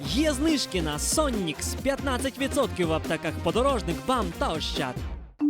Є знижки на Соннікс 15% в аптеках подорожник, бам та ощад.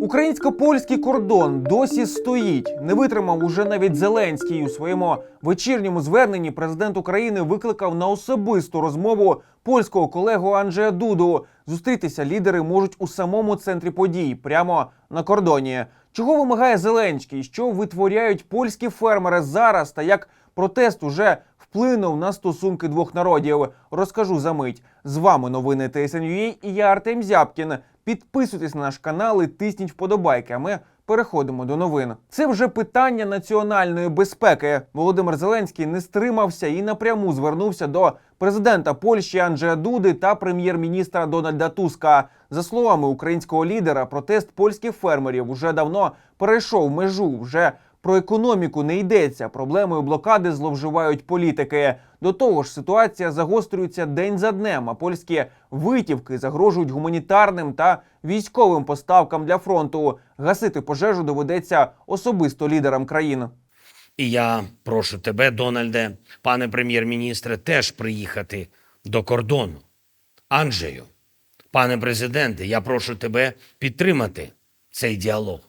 Українсько-польський кордон досі стоїть. Не витримав уже навіть Зеленський. У своєму вечірньому зверненні президент України викликав на особисту розмову польського колегу Анджея Дуду. Зустрітися лідери можуть у самому центрі подій, прямо на кордоні. Чого вимагає Зеленський? Що витворяють польські фермери зараз? Та як протест уже вплинув на стосунки двох народів? Розкажу за мить. З вами новини ТСНЮА і я Артем Зябкін. Підписуйтесь на наш канал і тисніть вподобайки. А ми переходимо до новин. Це вже питання національної безпеки. Володимир Зеленський не стримався і напряму звернувся до президента Польщі Анджея Дуди та прем'єр-міністра Дональда Туска. За словами українського лідера, протест польських фермерів уже давно перейшов межу. Вже про економіку не йдеться. Проблемою блокади зловживають політики. До того ж, ситуація загострюється день за днем. А польські витівки загрожують гуманітарним та військовим поставкам для фронту. Гасити пожежу доведеться особисто лідерам країн. І я прошу тебе, Дональде, пане прем'єр-міністре, теж приїхати до кордону. Анджею, пане президенте, я прошу тебе підтримати цей діалог.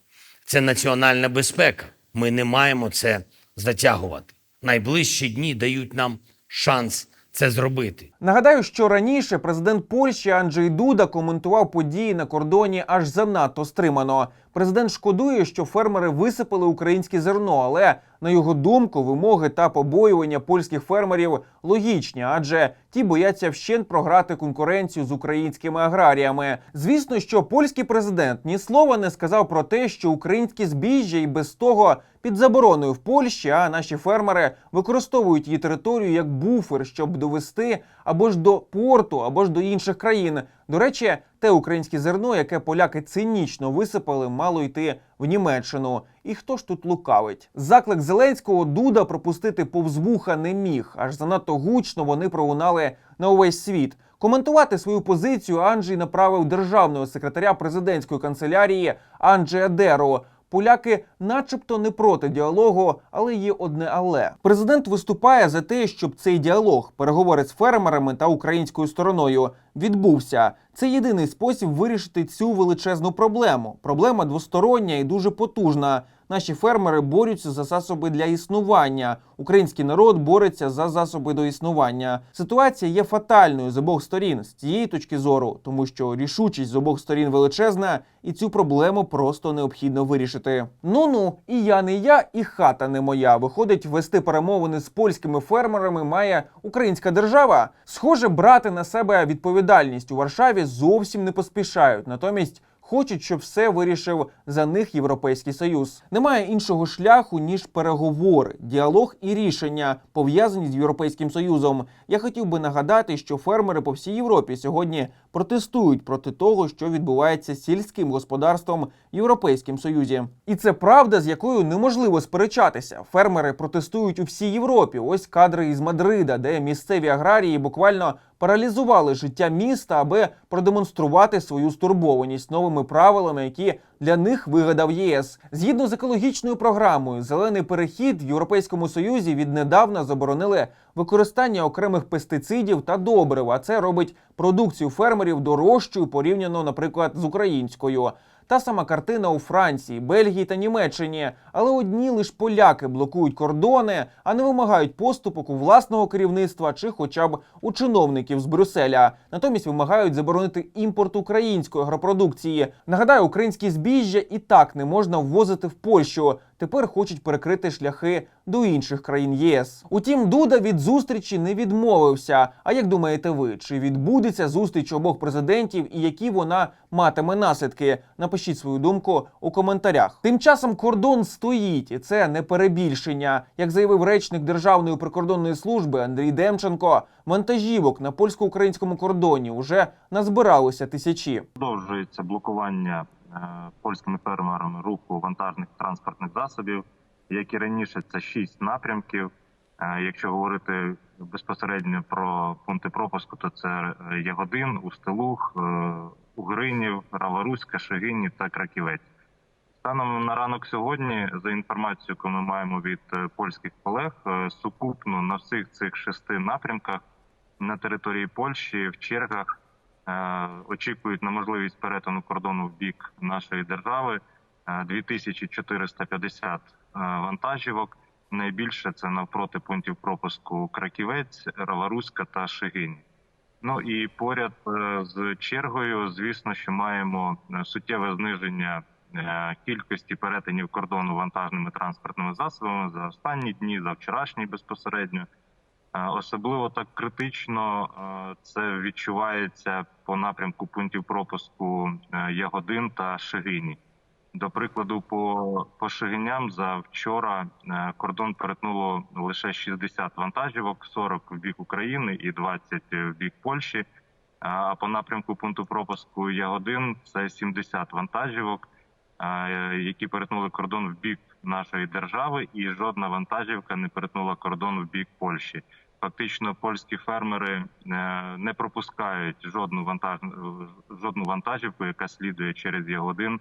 Це національна безпека. Ми не маємо це затягувати. Найближчі дні дають нам шанс це зробити. Нагадаю, що раніше президент Польщі Анджей Дуда коментував події на кордоні аж занадто стримано. Президент шкодує, що фермери висипали українське зерно, але на його думку, вимоги та побоювання польських фермерів логічні, адже ті бояться вщент програти конкуренцію з українськими аграріями. Звісно, що польський президент ні слова не сказав про те, що українське збіжжя і без того під забороною в Польщі, а наші фермери використовують її територію як буфер, щоб довести або ж до порту, або ж до інших країн. До речі, те українське зерно, яке поляки цинічно висипали, мало йти в Німеччину. І хто ж тут лукавить? Заклик Зеленського Дуда пропустити повз вуха не міг. Аж занадто гучно вони пролунали на увесь світ. Коментувати свою позицію Анджей направив державного секретаря президентської канцелярії Анджея Деру. Поляки, начебто, не проти діалогу, але є одне але. Президент виступає за те, щоб цей діалог, переговори з фермерами та українською стороною, відбувся. Це єдиний спосіб вирішити цю величезну проблему. Проблема двостороння і дуже потужна. Наші фермери борються за засоби для існування. Український народ бореться за засоби до існування. Ситуація є фатальною з обох сторін з цієї точки зору, тому що рішучість з обох сторін величезна, і цю проблему просто необхідно вирішити. Ну ну, і я не я, і хата не моя. Виходить, вести перемовини з польськими фермерами має українська держава. Схоже, брати на себе відповідальність у Варшаві зовсім не поспішають. Натомість. Хочуть, щоб все вирішив за них Європейський Союз. Немає іншого шляху ніж переговори, діалог і рішення пов'язані з Європейським Союзом. Я хотів би нагадати, що фермери по всій Європі сьогодні протестують проти того, що відбувається з сільським господарством в Європейському Союзі. І це правда, з якою неможливо сперечатися. Фермери протестують у всій Європі. Ось кадри із Мадрида, де місцеві аграрії буквально паралізували життя міста, аби продемонструвати свою стурбованість новими правилами, які для них вигадав ЄС. Згідно з екологічною програмою, зелений перехід в Європейському Союзі віднедавна заборонили використання окремих пестицидів та добрив. А це робить продукцію фермерів дорожчою порівняно, наприклад, з українською. Та сама картина у Франції, Бельгії та Німеччині. Але одні лише поляки блокують кордони, а не вимагають поступок у власного керівництва чи хоча б у чиновників з Брюсселя. Натомість вимагають заборонити імпорт української агропродукції. Нагадаю, українські збіжжя і так не можна ввозити в Польщу. Тепер хочуть перекрити шляхи до інших країн ЄС. Утім, Дуда від зустрічі не відмовився. А як думаєте ви, чи відбудеться зустріч обох президентів і які вона матиме наслідки? Напишіть свою думку у коментарях. Тим часом кордон стоїть, і це не перебільшення. Як заявив речник Державної прикордонної служби Андрій Демченко, вантажівок на польсько-українському кордоні вже назбиралося тисячі. продовжується блокування польськими фермерами руху вантажних транспортних засобів, як і раніше, це шість напрямків. Е, Якщо говорити безпосередньо про пункти пропуску, то це е, Ягодин, Устилух, е, Угринів, Раваруська, Шегині та Краківець. Станом на ранок сьогодні, за інформацією, яку ми маємо від е, польських колег, е, сукупно на всіх цих шести напрямках на території Польщі в чергах е, очікують на можливість перетину кордону в бік нашої держави е, 2450 е, вантажівок. Найбільше це навпроти пунктів пропуску Краківець, Раваруська та Шегині. Ну і поряд е, з чергою, звісно, що маємо е, суттєве зниження е, кількості перетинів кордону вантажними транспортними засобами за останні дні, за вчорашній безпосередньо. Особливо так критично е, це відчувається по напрямку пунктів пропуску е, Ягодин та Шегині. До прикладу, по, по Шегиням за вчора е, кордон перетнуло лише 60 вантажівок, 40 в бік України і 20 в бік Польщі. А по напрямку пункту пропуску Ягодин це 70 вантажівок, які перетнули кордон в бік нашої держави, і жодна вантажівка не перетнула кордон в бік Польщі. Фактично, польські фермери е, не пропускають жодну вантаж жодну вантажівку, яка слідує через Ягодин,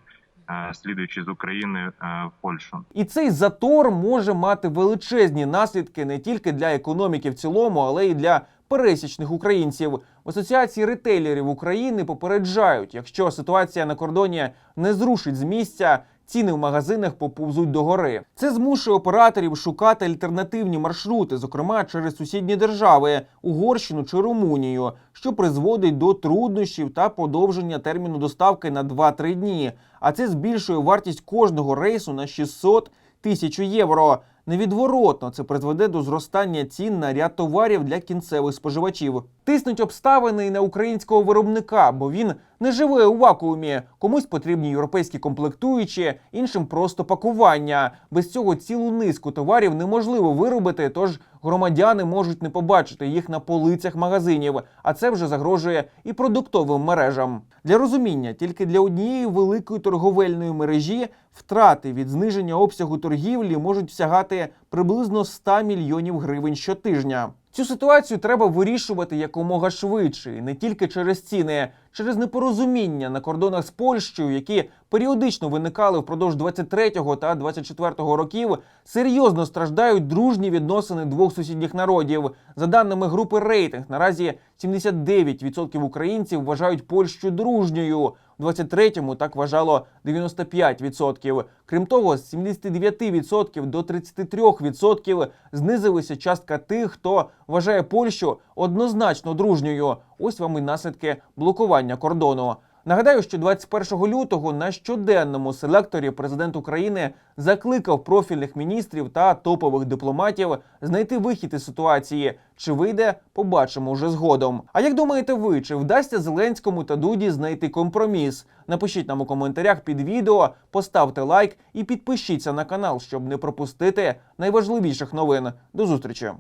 е, слідуючи з України е, в Польщу. І цей затор може мати величезні наслідки не тільки для економіки в цілому, але й для пересічних українців. В асоціації ретейлерів України попереджають, якщо ситуація на кордоні не зрушить з місця. Ціни в магазинах поповзуть догори. Це змушує операторів шукати альтернативні маршрути, зокрема через сусідні держави Угорщину чи Румунію, що призводить до труднощів та подовження терміну доставки на 2-3 дні. А це збільшує вартість кожного рейсу на 600 тисяч євро. Невідворотно це призведе до зростання цін на ряд товарів для кінцевих споживачів. Тиснуть обставини і на українського виробника, бо він не живе у вакуумі. Комусь потрібні європейські комплектуючі, іншим просто пакування. Без цього цілу низку товарів неможливо виробити, тож громадяни можуть не побачити їх на полицях магазинів, а це вже загрожує і продуктовим мережам. Для розуміння, тільки для однієї великої торговельної мережі втрати від зниження обсягу торгівлі можуть сягати приблизно 100 мільйонів гривень щотижня. Цю ситуацію треба вирішувати якомога швидше, і не тільки через ціни, через непорозуміння на кордонах з Польщею, які періодично виникали впродовж 23-го та 24-го років, серйозно страждають дружні відносини двох сусідніх народів. За даними групи рейтинг, наразі 79% українців вважають Польщу дружньою. У 23-му так вважало 95%. Крім того, з 79% до 33% знизилася частка тих, хто вважає Польщу однозначно дружньою. Ось вам і наслідки блокування кордону. Нагадаю, що 21 лютого на щоденному селекторі президент України закликав профільних міністрів та топових дипломатів знайти вихід із ситуації. Чи вийде, побачимо вже згодом. А як думаєте ви, чи вдасться Зеленському та Дуді знайти компроміс? Напишіть нам у коментарях під відео, поставте лайк і підпишіться на канал, щоб не пропустити найважливіших новин. До зустрічі!